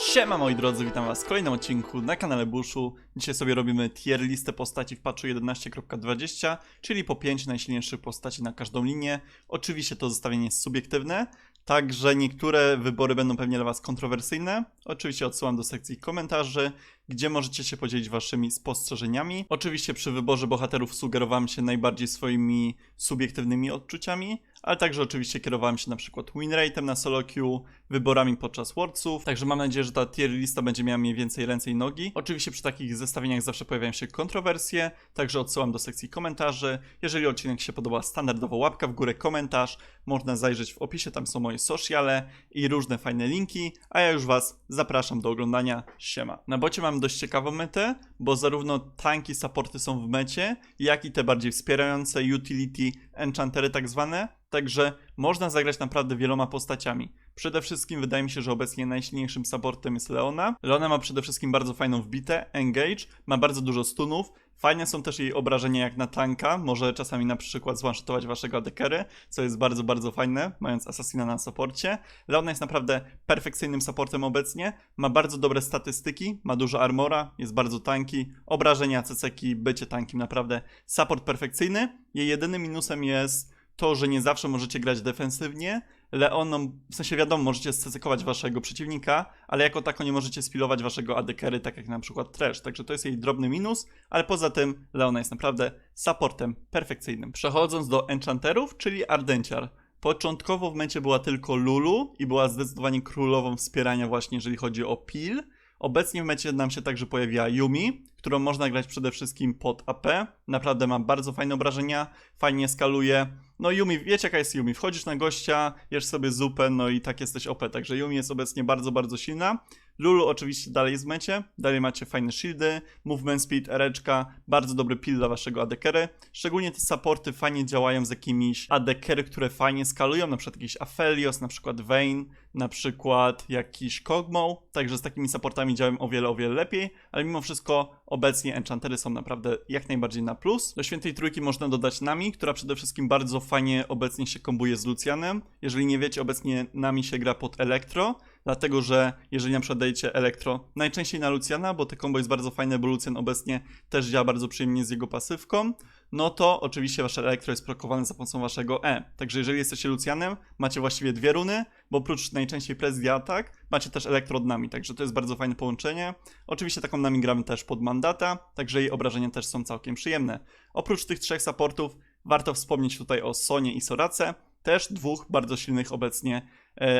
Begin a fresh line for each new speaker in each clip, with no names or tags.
Siema moi drodzy, witam was w kolejnym odcinku na kanale Bushu. Dzisiaj sobie robimy tier listę postaci w patchu 11.20, czyli po 5 najsilniejszych postaci na każdą linię. Oczywiście to zestawienie jest subiektywne, także niektóre wybory będą pewnie dla was kontrowersyjne. Oczywiście odsyłam do sekcji komentarzy, gdzie możecie się podzielić waszymi spostrzeżeniami. Oczywiście przy wyborze bohaterów sugerowałem się najbardziej swoimi subiektywnymi odczuciami, ale także oczywiście kierowałem się na przykład winrate'em na solo queue, wyborami podczas Worldsów, także mam nadzieję, że ta tier lista będzie miała mniej więcej ręce i nogi. Oczywiście przy takich zestawieniach zawsze pojawiają się kontrowersje, także odsyłam do sekcji komentarzy. Jeżeli odcinek się podoba, standardowo łapka w górę, komentarz, można zajrzeć w opisie, tam są moje sociale i różne fajne linki, a ja już was zapraszam do oglądania. Siema. Na bocie mam dość ciekawą metę, bo zarówno tanki supporty są w mecie, jak i te bardziej wspierające utility enchantery tak zwane, także można zagrać naprawdę wieloma postaciami. Przede wszystkim wydaje mi się, że obecnie najsilniejszym supportem jest Leona. Leona ma przede wszystkim bardzo fajną wbitę, engage, ma bardzo dużo stunów, Fajne są też jej obrażenia jak na tanka, może czasami na przykład zwanshotować waszego adekery, co jest bardzo, bardzo fajne, mając Assassina na supporcie. Leona jest naprawdę perfekcyjnym supportem obecnie, ma bardzo dobre statystyki, ma dużo armora, jest bardzo tanki, obrażenia, ceceki, bycie tankiem, naprawdę support perfekcyjny. Jej jedynym minusem jest to, że nie zawsze możecie grać defensywnie, Leoną, w sensie wiadomo, możecie scekować waszego przeciwnika, ale jako tako nie możecie spilować waszego adekery, tak jak na przykład Trash, także to jest jej drobny minus, ale poza tym Leona jest naprawdę supportem perfekcyjnym. Przechodząc do enchanterów, czyli Ardenciar. Początkowo w mecie była tylko Lulu i była zdecydowanie królową wspierania właśnie jeżeli chodzi o pil. Obecnie w mecie nam się także pojawiła Yumi, którą można grać przede wszystkim pod AP. Naprawdę ma bardzo fajne obrażenia, fajnie skaluje. No Yumi, wiecie jaka jest Yumi, wchodzisz na gościa, jesz sobie zupę, no i tak jesteś OP, także Yumi jest obecnie bardzo, bardzo silna. Lulu oczywiście dalej jest w mecie, dalej macie fajne shieldy, movement speed, ereczka, bardzo dobry pil dla waszego adekery. Szczególnie te supporty fajnie działają z jakimiś adekery, które fajnie skalują, na przykład jakiś Aphelios, na przykład Vayne, na przykład jakiś Kog'Maw, także z takimi supportami działają o wiele, o wiele lepiej, ale mimo wszystko obecnie enchantery są naprawdę jak najbardziej na plus. Do świętej trójki można dodać Nami, która przede wszystkim bardzo fajnie obecnie się kombuje z Lucianem. Jeżeli nie wiecie, obecnie Nami się gra pod Elektro, dlatego że jeżeli na przykład dajecie Elektro, najczęściej na Luciana, bo te combo jest bardzo fajne, bo Lucian obecnie też działa bardzo przyjemnie z jego pasywką, no to oczywiście wasze Elektro jest prokowane za pomocą waszego E. Także jeżeli jesteście Lucianem, macie właściwie dwie runy, bo oprócz najczęściej presji atak, macie też Elektro od Nami, także to jest bardzo fajne połączenie. Oczywiście taką Nami gramy też pod Mandata, także jej obrażenia też są całkiem przyjemne. Oprócz tych trzech supportów, warto wspomnieć tutaj o Sonie i Sorace, też dwóch bardzo silnych obecnie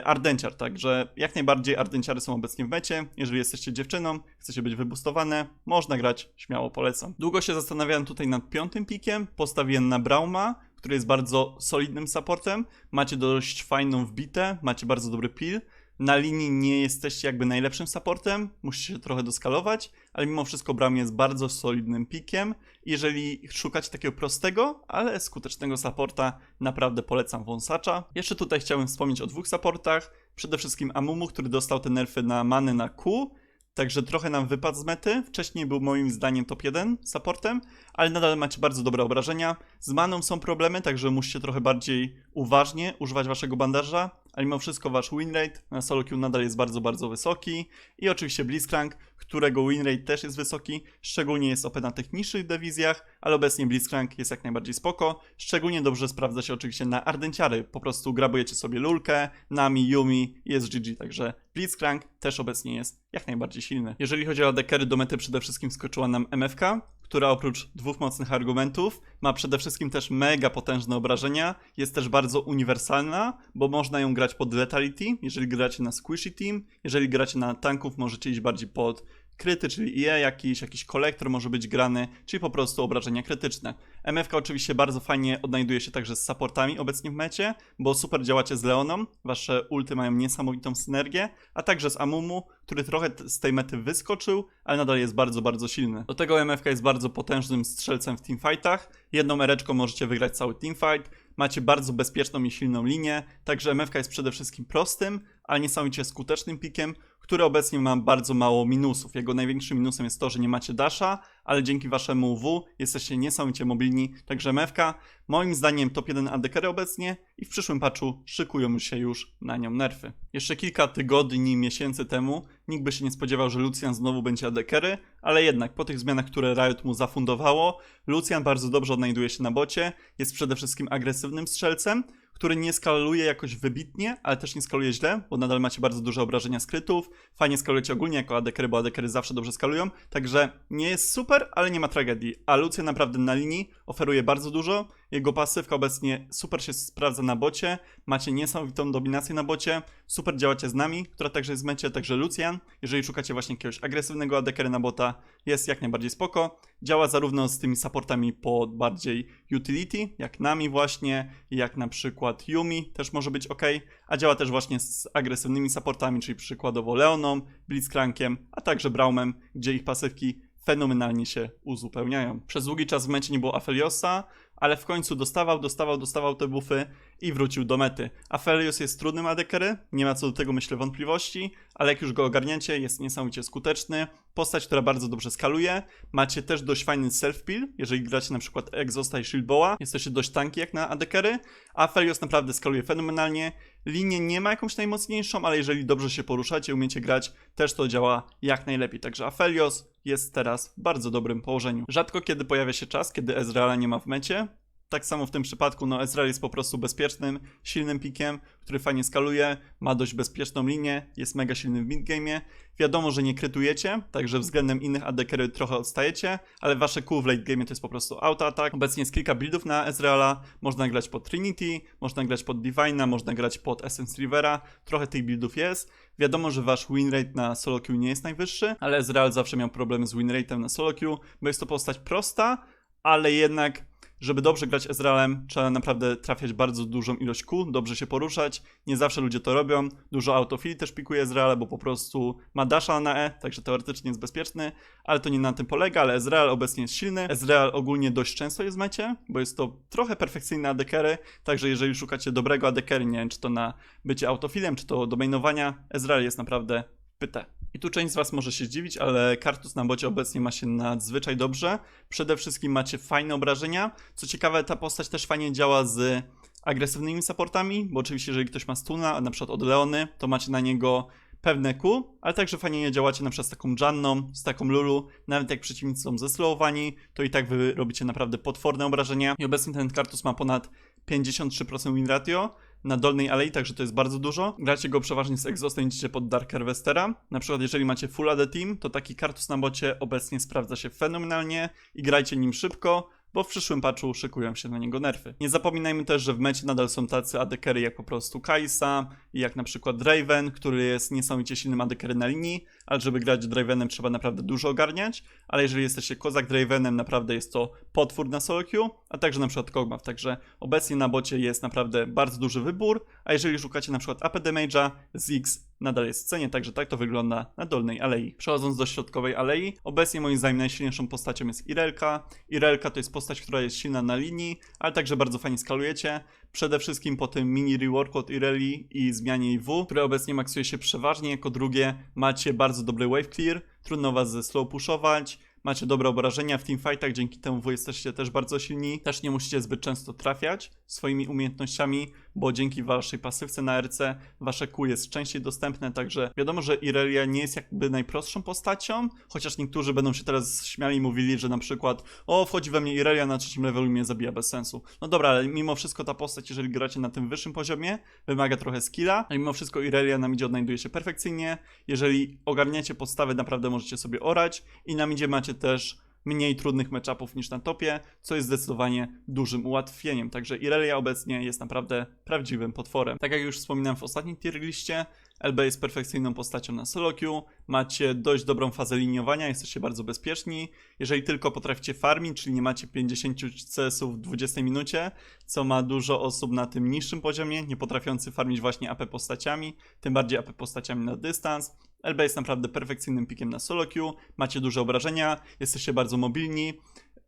Ardenciar, także jak najbardziej Ardenciary są obecnie w mecie. Jeżeli jesteście dziewczyną, chcecie być wybustowane, można grać, śmiało polecam. Długo się zastanawiałem tutaj nad piątym pikiem, postawiłem na Brauma, który jest bardzo solidnym supportem. Macie dość fajną wbitę, macie bardzo dobry pil. Na linii nie jesteście jakby najlepszym supportem, musicie się trochę doskalować, ale mimo wszystko Braum jest bardzo solidnym pikiem. Jeżeli szukacie takiego prostego, ale skutecznego supporta, naprawdę polecam wąsacza. Jeszcze tutaj chciałem wspomnieć o dwóch supportach. Przede wszystkim Amumu, który dostał te nerfy na many na Q, Także trochę nam wypadł z mety. Wcześniej był moim zdaniem top 1 supportem, ale nadal macie bardzo dobre obrażenia. Z maną są problemy, także musicie trochę bardziej uważnie używać waszego bandaża, ale mimo wszystko wasz winrate na solo queue nadal jest bardzo, bardzo wysoki. I oczywiście Blitzcrank, którego winrate też jest wysoki, szczególnie jest OP na tych niższych dywizjach, ale obecnie Blitzcrank jest jak najbardziej spoko. Szczególnie dobrze sprawdza się oczywiście na Ardenciary, po prostu grabujecie sobie Lulkę, Nami, Yumi i jest GG, także Blitzcrank też obecnie jest jak najbardziej silny. Jeżeli chodzi o dekery, do mety przede wszystkim skoczyła nam MFK, która oprócz dwóch mocnych argumentów ma przede wszystkim też mega potężne obrażenia, jest też bardzo uniwersalna, bo można ją grać pod Letality, jeżeli gracie na Squishy Team, jeżeli gracie na tanków możecie iść bardziej pod kryty, czyli IE jakiś, jakiś kolektor może być grany, czyli po prostu obrażenia krytyczne. MFK oczywiście bardzo fajnie odnajduje się także z supportami obecnie w mecie, bo super działacie z Leoną, wasze ulty mają niesamowitą synergię, a także z Amumu, który trochę z tej mety wyskoczył, ale nadal jest bardzo, bardzo silny. Do tego MFK jest bardzo potężnym strzelcem w teamfightach, jedną ereczką możecie wygrać cały teamfight, macie bardzo bezpieczną i silną linię, także MFK jest przede wszystkim prostym, ale niesamowicie skutecznym pikiem, który obecnie ma bardzo mało minusów. Jego największym minusem jest to, że nie macie dasha, ale dzięki waszemu W jesteście niesamowicie mobilni, także mewka moim zdaniem top 1 ADK obecnie i w przyszłym patchu szykują się już na nią nerfy. Jeszcze kilka tygodni, miesięcy temu nikt by się nie spodziewał, że Lucian znowu będzie ADKery, ale jednak po tych zmianach, które Riot mu zafundowało, Lucian bardzo dobrze odnajduje się na bocie, jest przede wszystkim agresywnym strzelcem, który nie skaluje jakoś wybitnie, ale też nie skaluje źle, bo nadal macie bardzo duże obrażenia skrytów, fajnie skalujecie ogólnie jako ADKery, bo ADKery zawsze dobrze skalują, także nie jest super, ale nie ma tragedii, a Lucian naprawdę na linii oferuje bardzo dużo, jego pasywka obecnie super się sprawdza na bocie, macie niesamowitą dominację na bocie, super działacie z nami, która także jest w mecie, także Lucian, jeżeli szukacie właśnie jakiegoś agresywnego ADKery na bota, jest jak najbardziej spoko, działa zarówno z tymi supportami po bardziej utility, jak nami właśnie, jak na przykład Yumi też może być ok, a działa też właśnie z agresywnymi supportami, czyli przykładowo Leoną, Blitzcrankiem, a także Braumem, gdzie ich pasywki fenomenalnie się uzupełniają. Przez długi czas w mecie nie było Afeliosa, ale w końcu dostawał, dostawał, dostawał te buffy i wrócił do mety. Aphelios jest trudnym adekery, nie ma co do tego myślę wątpliwości, ale jak już go ogarniacie, jest niesamowicie skuteczny. Postać, która bardzo dobrze skaluje. Macie też dość fajny self-peel, jeżeli gracie na przykład Exhausta i Shieldboa, jesteście dość tanki jak na adekery. Aphelios naprawdę skaluje fenomenalnie. Linię nie ma jakąś najmocniejszą, ale jeżeli dobrze się poruszacie, umiecie grać, też to działa jak najlepiej. Także Aphelios jest teraz w bardzo dobrym położeniu. Rzadko kiedy pojawia się czas, kiedy Ezreala nie ma w mecie, tak samo w tym przypadku, no Ezreal jest po prostu bezpiecznym, silnym pikiem, który fajnie skaluje, ma dość bezpieczną linię, jest mega silny w midgame'ie. Wiadomo, że nie krytujecie, także względem innych ADKery trochę odstajecie, ale wasze Q w late game to jest po prostu auto attack. Obecnie jest kilka buildów na Ezreala, można grać pod Trinity, można grać pod Divina, można grać pod Essence Rivera, trochę tych buildów jest. Wiadomo, że wasz win rate na solo queue nie jest najwyższy, ale Ezreal zawsze miał problemy z win rate'em na solo queue, bo jest to postać prosta, ale jednak żeby dobrze grać Ezrealem, trzeba naprawdę trafiać bardzo dużą ilość Q, dobrze się poruszać. Nie zawsze ludzie to robią. Dużo autofili też pikuje Ezreal, bo po prostu ma dasha na E, także teoretycznie jest bezpieczny, ale to nie na tym polega, ale Ezreal obecnie jest silny. Ezreal ogólnie dość często jest w mecie, bo jest to trochę perfekcyjne ADKery, także jeżeli szukacie dobrego ADKery, nie wiem czy to na bycie autofilem, czy to do mainowania, Ezreal jest naprawdę pyte. I tu część z Was może się zdziwić, ale Kartus na bocie obecnie ma się nadzwyczaj dobrze. Przede wszystkim macie fajne obrażenia. Co ciekawe, ta postać też fajnie działa z agresywnymi supportami, bo oczywiście jeżeli ktoś ma stuna, na przykład od Leony, to macie na niego pewne Q, ale także fajnie nie działacie na przykład z taką Janną, z taką Lulu, nawet jak przeciwnicy są zeslowowani, to i tak wy robicie naprawdę potworne obrażenia. I obecnie ten Kartus ma ponad 53% win ratio, na dolnej alei, także to jest bardzo dużo. Gracie go przeważnie z Exhaustem, idziecie pod Dark Harvestera. Na przykład jeżeli macie Full AD Team, to taki kartus na bocie obecnie sprawdza się fenomenalnie i grajcie nim szybko, bo w przyszłym patchu szykują się na niego nerfy. Nie zapominajmy też, że w mecie nadal są tacy adekery jak po prostu Kaisa jak na przykład Draven, który jest niesamowicie silnym adekery na linii, ale żeby grać Dravenem trzeba naprawdę dużo ogarniać, ale jeżeli jesteście kozak Dravenem, naprawdę jest to potwór na solo queue, a także na przykład Kog'Maw, także obecnie na bocie jest naprawdę bardzo duży wybór, a jeżeli szukacie na przykład AP Damage'a, Ziggs nadal jest w cenie, także tak to wygląda na dolnej alei. Przechodząc do środkowej alei, obecnie moim zdaniem najsilniejszą postacią jest Irelka. Irelka to jest postać, która jest silna na linii, ale także bardzo fajnie skalujecie. Przede wszystkim po tym mini reworku od Ireli i zmianie jej W, które obecnie maksuje się przeważnie. Jako drugie macie bardzo dobry wave clear, trudno was ze slow pushować, macie dobre obrażenia w teamfightach, dzięki temu wy jesteście też bardzo silni. Też nie musicie zbyt często trafiać swoimi umiejętnościami, bo dzięki waszej pasywce na RC wasze Q jest częściej dostępne, także wiadomo, że Irelia nie jest jakby najprostszą postacią, chociaż niektórzy będą się teraz śmiali i mówili, że na przykład o, wchodzi we mnie Irelia na trzecim levelu i mnie zabija bez sensu. No dobra, ale mimo wszystko ta postać, jeżeli gracie na tym wyższym poziomie, wymaga trochę skilla, a mimo wszystko Irelia na midzie odnajduje się perfekcyjnie. Jeżeli ogarniacie podstawy, naprawdę możecie sobie orać i na midzie macie też mniej trudnych matchupów niż na topie, co jest zdecydowanie dużym ułatwieniem. Także Irelia obecnie jest naprawdę prawdziwym potworem. Tak jak już wspominałem w ostatnim tier liście, LB jest perfekcyjną postacią na solo queue, macie dość dobrą fazę liniowania, jesteście bardzo bezpieczni. Jeżeli tylko potraficie farmić, czyli nie macie 50 CS-ów w 20 minucie, co ma dużo osób na tym niższym poziomie, nie potrafiący farmić właśnie AP postaciami, tym bardziej AP postaciami na dystans, LB jest naprawdę perfekcyjnym pikiem na solo queue, macie duże obrażenia, jesteście bardzo mobilni,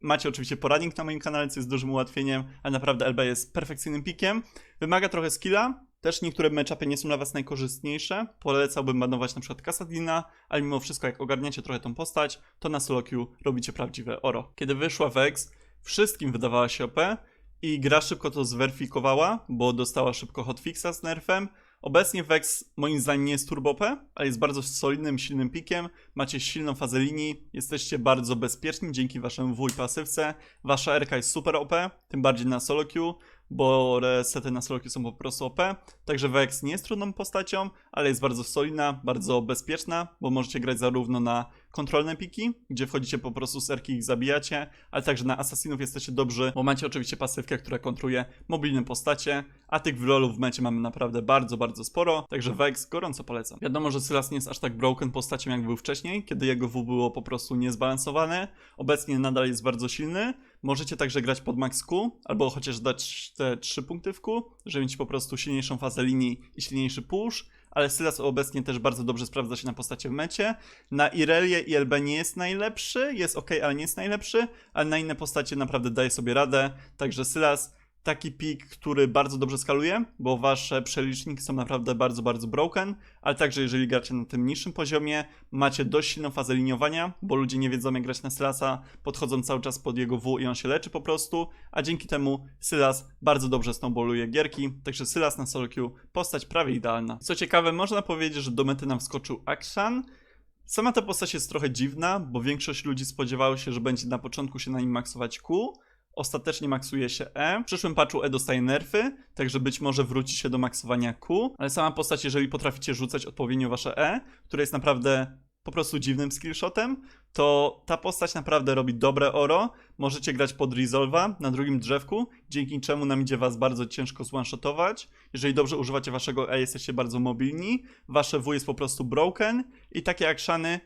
macie oczywiście poradnik na moim kanale, co jest dużym ułatwieniem, ale naprawdę LB jest perfekcyjnym pikiem. Wymaga trochę skilla, Też niektóre matchupy nie są dla was najkorzystniejsze. Polecałbym banować na przykład Kassadina, ale mimo wszystko jak ogarniacie trochę tą postać, to na solo queue robicie prawdziwe oro. Kiedy wyszła Vex, wszystkim wydawała się OP i gra szybko to zweryfikowała, bo dostała szybko hotfixa z nerfem. Obecnie Vex moim zdaniem nie jest turbo OP, ale jest bardzo solidnym, silnym pikiem. Macie silną fazę linii, jesteście bardzo bezpieczni dzięki waszemu W i pasywce. Wasza RK jest super OP, tym bardziej na solo queue, bo resety na solo queue są po prostu OP. Także Vex nie jest trudną postacią, ale jest bardzo solidna, bardzo bezpieczna, bo możecie grać zarówno na kontrolne piki, gdzie wchodzicie po prostu z erki i ich zabijacie, ale także na asasinów jesteście dobrzy, bo macie oczywiście pasywkę, która kontruje mobilne postacie, a tych w lolu w mecie mamy naprawdę bardzo, bardzo sporo, także Vex gorąco polecam. Wiadomo, że Sylas nie jest aż tak broken postacią jak był wcześniej, kiedy jego W było po prostu niezbalansowane, obecnie nadal jest bardzo silny, Możecie także grać pod max Q, albo chociaż dać te 3 punkty w Q, żeby mieć po prostu silniejszą fazę linii i silniejszy push, ale Sylas obecnie też bardzo dobrze sprawdza się na postacie w mecie. Na Irelię i LB nie jest najlepszy, jest ok, ale nie jest najlepszy, ale na inne postacie naprawdę daje sobie radę, także Sylas taki pik, który bardzo dobrze skaluje, bo wasze przeliczniki są naprawdę bardzo, bardzo broken, ale także jeżeli gracie na tym niższym poziomie, macie dość silną fazę liniowania, bo ludzie nie wiedzą jak grać na Sylasa, podchodzą cały czas pod jego W i on się leczy po prostu, a dzięki temu Sylas bardzo dobrze snowballuje gierki, także Sylas na solo queue postać prawie idealna. Co ciekawe, można powiedzieć, że do mety nam wskoczył Akshan, Sama ta postać jest trochę dziwna, bo większość ludzi spodziewało się, że będzie na początku się na nim maksować Q, Ostatecznie maksuje się E. W przyszłym patchu E dostaje nerfy, także być może wróci się do maksowania Q, ale sama postać, jeżeli potraficie rzucać odpowiednio wasze E, które jest naprawdę po prostu dziwnym skillshotem, to ta postać naprawdę robi dobre oro. Możecie grać pod Resolve'a na drugim drzewku, dzięki czemu nam idzie was bardzo ciężko zwanshotować. Jeżeli dobrze używacie waszego E, jesteście bardzo mobilni, wasze W jest po prostu broken i takie actiony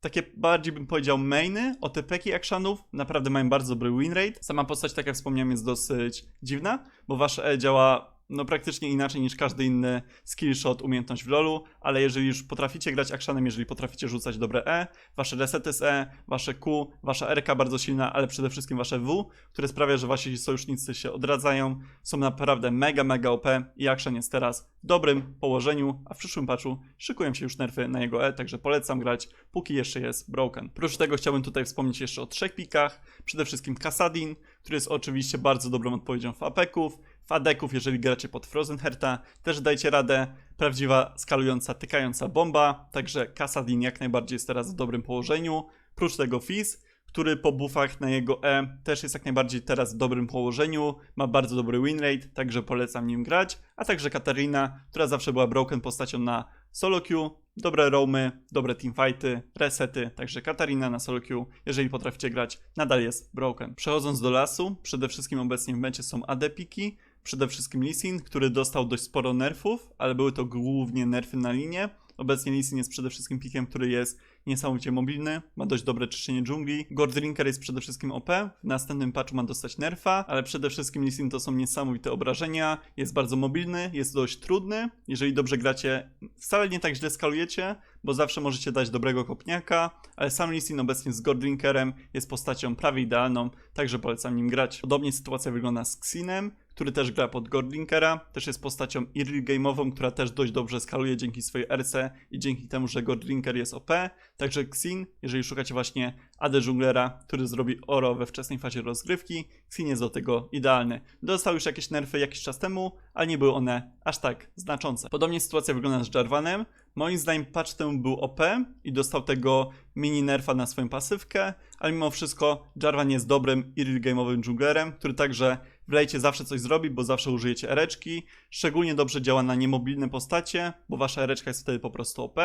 takie bardziej bym powiedział mainy, OTP-ki actionów naprawdę mają bardzo dobry win rate. Sama postać, tak jak wspomniałem, jest dosyć dziwna, bo wasze E działa no praktycznie inaczej niż każdy inny skillshot, umiejętność w LoLu, ale jeżeli już potraficie grać actionem, jeżeli potraficie rzucać dobre E, wasze resety z E, wasze Q, wasza RK bardzo silna, ale przede wszystkim wasze W, które sprawia, że wasi sojusznicy się odradzają, są naprawdę mega, mega OP i action jest teraz w dobrym położeniu, a w przyszłym patchu szykują się już nerfy na jego E, także polecam grać, póki jeszcze jest broken. Prócz tego chciałbym tutaj wspomnieć jeszcze o trzech pikach, przede wszystkim Kassadin, który jest oczywiście bardzo dobrą odpowiedzią w apeków, Fadeków, jeżeli gracie pod Frozen Herta, też dajcie radę. Prawdziwa, skalująca, tykająca bomba, także Kassadin jak najbardziej jest teraz w dobrym położeniu. Prócz tego Fizz, który po buffach na jego E też jest jak najbardziej teraz w dobrym położeniu, ma bardzo dobry win rate, także polecam nim grać, a także Katarina, która zawsze była broken postacią na solo queue, dobre roamy, dobre teamfighty, resety, także Katarina na solo queue, jeżeli potraficie grać, nadal jest broken. Przechodząc do lasu, przede wszystkim obecnie w mecie są AD piki, przede wszystkim Lisin, który dostał dość sporo nerfów, ale były to głównie nerfy na linię. Obecnie Lisin jest przede wszystkim pikiem, który jest niesamowicie mobilny, ma dość dobre czyszczenie dżungli. Gordrinker jest przede wszystkim OP, w następnym patchu ma dostać nerfa, ale przede wszystkim Lisin to są niesamowite obrażenia, jest bardzo mobilny, jest dość trudny. Jeżeli dobrze gracie, wcale nie tak źle skalujecie, bo zawsze możecie dać dobrego kopniaka, ale sam Lisin obecnie z Gordrinkerem jest postacią prawie idealną, także polecam nim grać. Podobnie sytuacja wygląda z Xinem, który też gra pod Gordlinkera, też jest postacią early game'ową, która też dość dobrze skaluje dzięki swojej RC i dzięki temu, że Gordlinker jest OP. Także Xin, jeżeli szukacie właśnie AD Junglera, który zrobi oro we wczesnej fazie rozgrywki, Xin jest do tego idealny. Dostał już jakieś nerfy jakiś czas temu, ale nie były one aż tak znaczące. Podobnie sytuacja wygląda z Jarvanem. Moim zdaniem patch temu był OP i dostał tego mini nerfa na swoją pasywkę, ale mimo wszystko Jarvan jest dobrym early game'owym junglerem, który także w lejcie zawsze coś zrobi, bo zawsze użyjecie ereczki. Szczególnie dobrze działa na niemobilne postacie, bo wasza ereczka jest wtedy po prostu OP.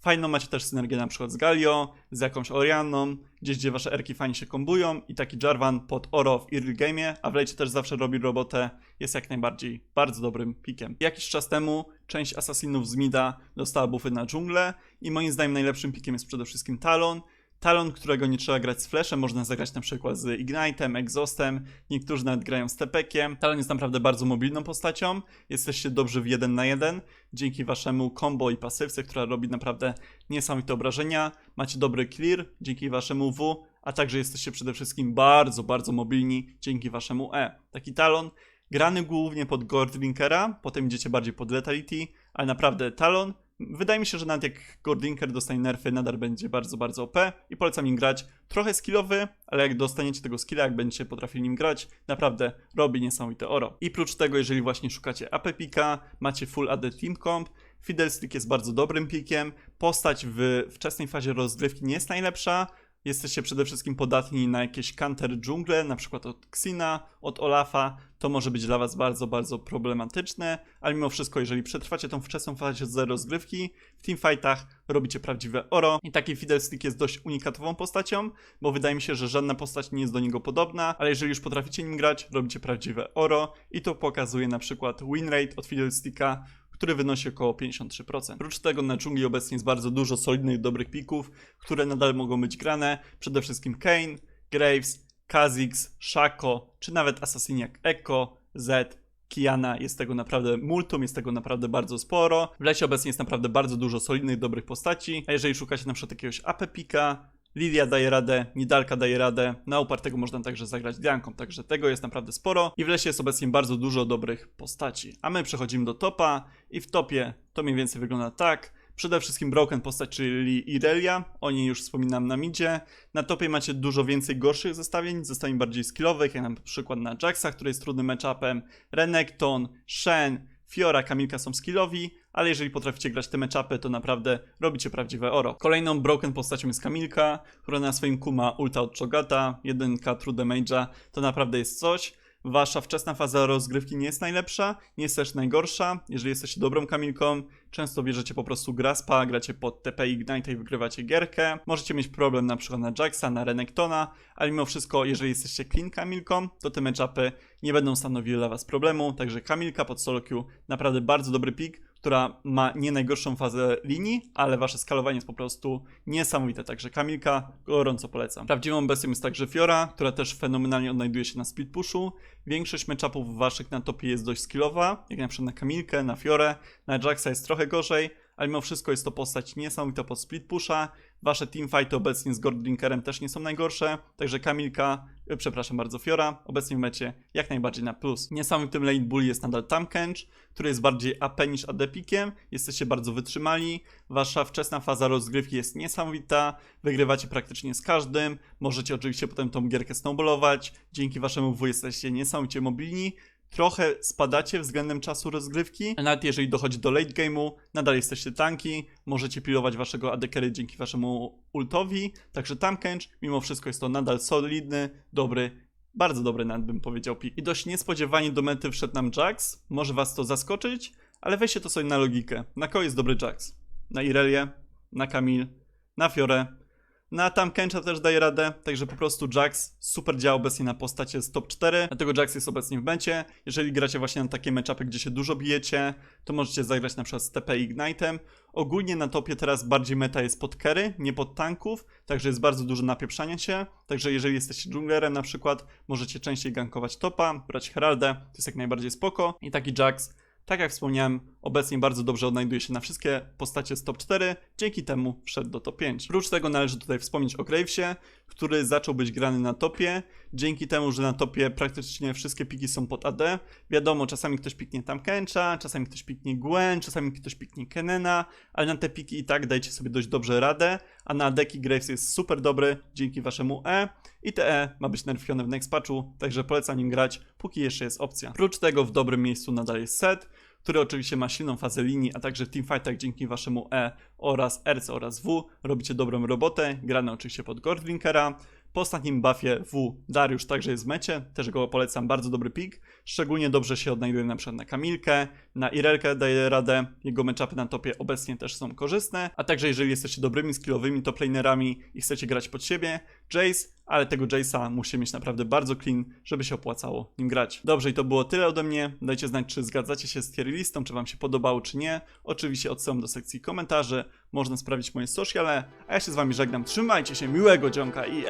Fajną macie też synergię na przykład z Galio, z jakąś Orianną, gdzieś gdzie wasze erki fajnie się kombują i taki Jarvan pod Oro w early game'ie, a w lejcie też zawsze robi robotę, jest jak najbardziej bardzo dobrym pikiem. Jakiś czas temu część asasinów z Mida dostała buffy na dżunglę i moim zdaniem najlepszym pikiem jest przede wszystkim Talon, Talon, którego nie trzeba grać z flashem, można zagrać na przykład z Ignite'em, Exhaustem, niektórzy nawet grają z Tepekiem. Talon jest naprawdę bardzo mobilną postacią, jesteście dobrzy w 1 na 1, dzięki waszemu combo i pasywce, która robi naprawdę niesamowite obrażenia. Macie dobry clear dzięki waszemu W, a także jesteście przede wszystkim bardzo, bardzo mobilni dzięki waszemu E. Taki Talon grany głównie pod Gordlinkera, potem idziecie bardziej pod Letality, ale naprawdę Talon, wydaje mi się, że nawet jak Gordlinker dostanie nerfy, nadal będzie bardzo, bardzo OP i polecam nim grać. Trochę skillowy, ale jak dostaniecie tego skilla, jak będziecie potrafili nim grać, naprawdę robi niesamowite oro. I prócz tego, jeżeli właśnie szukacie AP pika, macie full AD Team Comp, Fiddlestick jest bardzo dobrym pikiem, postać w wczesnej fazie rozgrywki nie jest najlepsza, jesteście przede wszystkim podatni na jakieś counter dżungle, na przykład od Xina, od Olafa, to może być dla was bardzo, bardzo problematyczne, ale mimo wszystko, jeżeli przetrwacie tą wczesną fazę z rozgrywki, w teamfightach robicie prawdziwe oro i taki Fiddlestick jest dość unikatową postacią, bo wydaje mi się, że żadna postać nie jest do niego podobna, ale jeżeli już potraficie nim grać, robicie prawdziwe oro i to pokazuje na przykład win rate od Fiddlesticka, który wynosi około 53%. Oprócz tego na dżungli obecnie jest bardzo dużo solidnych, dobrych pików, które nadal mogą być grane. Przede wszystkim Kane, Graves, Kha'Zix, Shaco, czy nawet Assassin jak Echo, Z, Kiana. Jest tego naprawdę multum, jest tego naprawdę bardzo sporo. W lesie obecnie jest naprawdę bardzo dużo solidnych, dobrych postaci. A jeżeli szukacie na przykład jakiegoś AP pika, Lilia daje radę, Nidalka daje radę, na upartego można także zagrać Dianką, także tego jest naprawdę sporo i w lesie jest obecnie bardzo dużo dobrych postaci. A my przechodzimy do topa i w topie to mniej więcej wygląda tak. Przede wszystkim Broken postać, czyli Irelia, o niej już wspominam na midzie. Na topie macie dużo więcej gorszych zestawień, zestawień bardziej skillowych, jak na przykład na Jaxa, który jest trudnym matchupem, Renekton, Shen, Fiora, Kamilka są skillowi, ale jeżeli potraficie grać te matchupy, to naprawdę robicie prawdziwe oro. Kolejną broken postacią jest Kamilka, która na swoim kuma ulta od Chogata, 1k true damage'a, to naprawdę jest coś. Wasza wczesna faza rozgrywki nie jest najlepsza, nie jest też najgorsza. Jeżeli jesteście dobrą Kamilką, często bierzecie po prostu Graspa, gracie pod TP Ignite i wygrywacie gierkę. Możecie mieć problem na przykład na Jaxa, na Renektona, ale mimo wszystko, jeżeli jesteście clean Kamilką, to te matchupy nie będą stanowiły dla was problemu. Także Kamilka pod solo queue naprawdę bardzo dobry pick która ma nie najgorszą fazę linii, ale wasze skalowanie jest po prostu niesamowite. Także Kamilka gorąco polecam. Prawdziwą bestią jest także Fiora, która też fenomenalnie odnajduje się na speed pushu. Większość matchupów waszych na topie jest dość skillowa, jak na przykład na Kamilkę, na Fiorę, na Jaxa jest trochę gorzej, ale mimo wszystko jest to postać niesamowita pod split pusha. Wasze teamfighty obecnie z Gordlinkerem też nie są najgorsze, także Kamilka, przepraszam bardzo, Fiora, obecnie w mecie jak najbardziej na plus. Niesamowitym lane bull jest nadal Tamkench, który jest bardziej AP niż AD pikiem, jesteście bardzo wytrzymali, wasza wczesna faza rozgrywki jest niesamowita, wygrywacie praktycznie z każdym, możecie oczywiście potem tą gierkę snowballować, dzięki waszemu W jesteście niesamowicie mobilni, trochę spadacie względem czasu rozgrywki, nawet jeżeli dochodzi do late game'u, nadal jesteście tanki, możecie pilować waszego AD dzięki waszemu ultowi, także Tamkench mimo wszystko jest to nadal solidny, dobry, bardzo dobry nawet bym powiedział pick. I dość niespodziewanie do mety wszedł nam Jax, może was to zaskoczyć, ale weźcie to sobie na logikę. Na kogo jest dobry Jax? Na Irelię, na Kamil, na Fiorę, na tam Kencha też daje radę, także po prostu Jax super działa obecnie na postacie z top 4, dlatego Jax jest obecnie w bencie. Jeżeli gracie właśnie na takie matchupy, gdzie się dużo bijecie, to możecie zagrać na przykład z TP Ignite'em. Ogólnie na topie teraz bardziej meta jest pod carry, nie pod tanków, także jest bardzo dużo napieprzania się. Także jeżeli jesteście dżunglerem na przykład, możecie częściej gankować topa, brać Heraldę, to jest jak najbardziej spoko. I taki Jax tak jak wspomniałem, obecnie bardzo dobrze odnajduje się na wszystkie postacie z top 4, dzięki temu wszedł do top 5. Oprócz tego należy tutaj wspomnieć o Gravesie, który zaczął być grany na topie, dzięki temu, że na topie praktycznie wszystkie piki są pod AD. Wiadomo, czasami ktoś piknie tam Kencha, czasami ktoś piknie Gwen, czasami ktoś piknie Kenena, ale na te piki i tak dajcie sobie dość dobrze radę, a na deki Graves jest super dobry dzięki waszemu E i te E ma być nerfione w next patchu, także polecam nim grać, póki jeszcze jest opcja. Oprócz tego w dobrym miejscu nadal jest set, który oczywiście ma silną fazę linii, a także w teamfightach dzięki waszemu E oraz RC oraz W robicie dobrą robotę, grane oczywiście pod Gordlinkera. Po ostatnim buffie W Dariusz także jest w mecie, też go polecam, bardzo dobry pick. Szczególnie dobrze się odnajduje na przykład na Kamilkę, na Irelkę daje radę, jego matchupy na topie obecnie też są korzystne, a także jeżeli jesteście dobrymi skillowymi toplanerami i chcecie grać pod siebie, Jace, ale tego Jace'a musi mieć naprawdę bardzo clean, żeby się opłacało nim grać. Dobrze, i to było tyle ode mnie. Dajcie znać, czy zgadzacie się z tier listą, czy wam się podobało, czy nie. Oczywiście odsyłam do sekcji komentarzy, można sprawdzić moje sociale, a ja się z wami żegnam. Trzymajcie się, miłego dzionka i